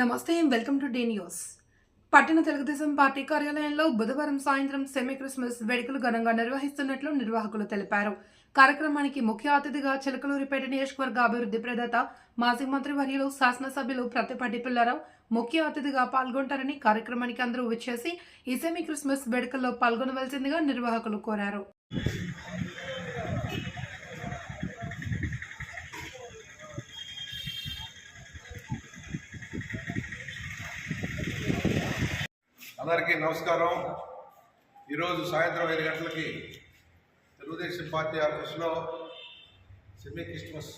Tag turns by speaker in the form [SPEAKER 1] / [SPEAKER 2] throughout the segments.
[SPEAKER 1] నమస్తే welcome to day news. పట్టణ Telugu Desam party కార్యాలయంలో బుధవారం సాయంత్రం సెమీ క్రిస్మస్ వేడుకలు ఘనంగా నిర్వహిస్తున్నట్లు నిర్వాహకులు తెలిపారు. కార్యక్రమానికి ముఖ్య అతిథిగా చిలకలూరిపేట నియోజకవర్గ అభివృద్ధి ప్రదాత మాజీ మంత్రి వర్యులు శాసనసభ్యులు ప్రతిపాటి పిల్లారావు ముఖ్య అతిథిగా పాల్గొంటారని కార్యక్రమానికి అందరూ విచ్చేసి ఈ సెమీ క్రిస్మస్ వేడుకల్లో పాల్గొనవలసిందిగా నిర్వాహకులు కోరారు.
[SPEAKER 2] అందరికీ నమస్కారం. ఈరోజు సాయంత్రం ఐదు గంటలకి తెలుగుదేశం పార్టీ ఆఫీసులో సెమీ క్రిస్మస్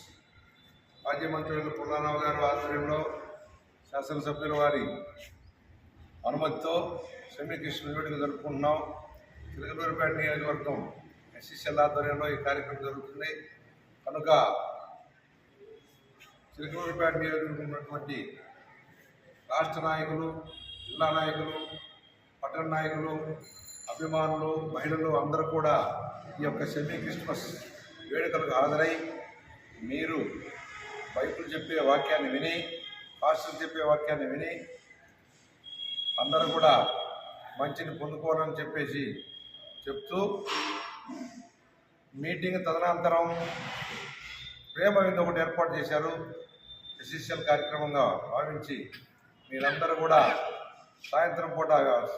[SPEAKER 2] మాజీ మంత్రులు పుల్లారావు గారు ఆధ్వర్యంలో శాసనసభ్యుల వారి అనుమతితో సెమీ క్రిస్మస్ వేడుక జరుపుకుంటున్నాం. తిరుగులూరుపేట నియోజకవర్గం ఎస్సీసీఎల్ ఆధ్వర్యంలో ఈ కార్యక్రమం జరుగుతుంది. కనుక చిలకలూరుపేట నియోజకవర్గం ఉన్నటువంటి రాష్ట్ర నాయకులు జిల్లా నాయకులు పట్టణ నాయకులు అభిమానులు మహిళలు అందరూ కూడా ఈ యొక్క సెమీ క్రిస్మస్ వేడుకలకు హాజరై మీరు బైబుల్ చెప్పే వాక్యాన్ని విని పాస్టర్ చెప్పే వాక్యాన్ని విని అందరూ కూడా మంచిని పొందుకోవాలని చెప్పేసి చెప్తూ మీటింగ్ తదనంతరం ప్రేమ విందు ఒకటి ఏర్పాటు చేశారు. ఎస్ఎస్ఎల్ కార్యక్రమంగా భావించి మీరందరూ కూడా సాయంత్రం పూట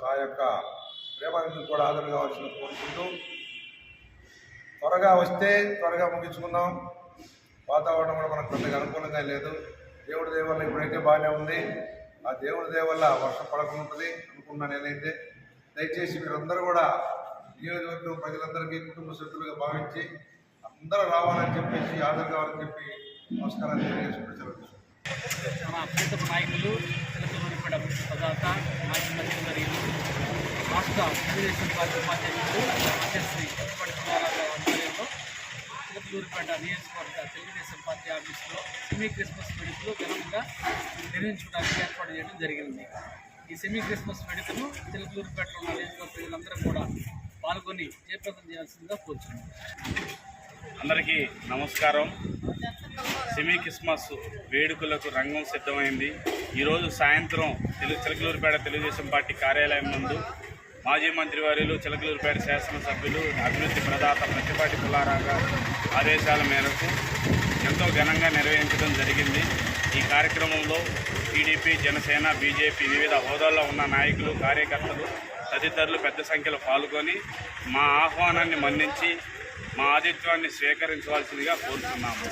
[SPEAKER 2] ఆ యొక్క ప్రేమ కూడా హాజరు కావాల్సిన కోరుకుంటూ త్వరగా వస్తే త్వరగా ముగించుకుందాం. వాతావరణం కూడా మనకు పెద్దగా అనుకూలంగా లేదు. దేవుడి దేవల్ల ఇప్పుడైతే బాగానే ఉంది. ఆ దేవుడి దేవల్ల వర్షం పడకుండా ఉంటుంది అనుకున్నా నేనైతే. దయచేసి మీరందరూ కూడా నియోజకవర్గం ప్రజలందరికీ కుటుంబ సభ్యులుగా భావించి అందరూ రావాలని చెప్పేసి హాజరు కావాలని చెప్పి నమస్కారం తెలియజేసుకుంటూ సెలవు
[SPEAKER 3] నాయకులు తెలుగుపేట పదార్థ మరియు రాష్ట్ర తెలుగుదేశం పార్టీ ఉపాధ్యక్షులు రాజశ్రీ పట్టుకుమారావు ఆధ్వర్యంలో తెలుగుపేట నియోజకవర్గ తెలుగుదేశం పార్టీ ఆఫీసులో సెమీ క్రిస్మస్ వేడుకలు ఘనంగా నిర్వహించుకోవడానికి ఏర్పాటు చేయడం జరిగింది ఈ సెమీ క్రిస్మస్ వేడుకను తెలుగుపేటలో ఉన్న నియోజకవర్గ ప్రజలందరూ కూడా పాల్గొని జయప్రదం చేయాల్సిందిగా కోరుచున్నాం
[SPEAKER 4] అందరికీ నమస్కారం. సెమీ క్రిస్మస్ వేడుకలకు రంగం సిద్ధమైంది. ఈరోజు సాయంత్రం తెలుగు చిలకలూరుపేట తెలుగుదేశం పార్టీ కార్యాలయం నందు మాజీ మంత్రివర్యులు చిలకలూరుపేట శాసనసభ్యులు అభివృద్ధి ప్రదాత ప్రతిపాటి పుల్లారావు ఆదేశాల మేరకు ఎంతో ఘనంగా నిర్వహించడం జరిగింది. ఈ కార్యక్రమంలో టీడీపీ జనసేన బీజేపీ వివిధ హోదాల్లో ఉన్న నాయకులు కార్యకర్తలు తదితరులు పెద్ద సంఖ్యలో పాల్గొని మా ఆహ్వానాన్ని మన్నించి మా ఆతిథ్యాన్ని స్వీకరించవలసిందిగా కోరుతున్నాము.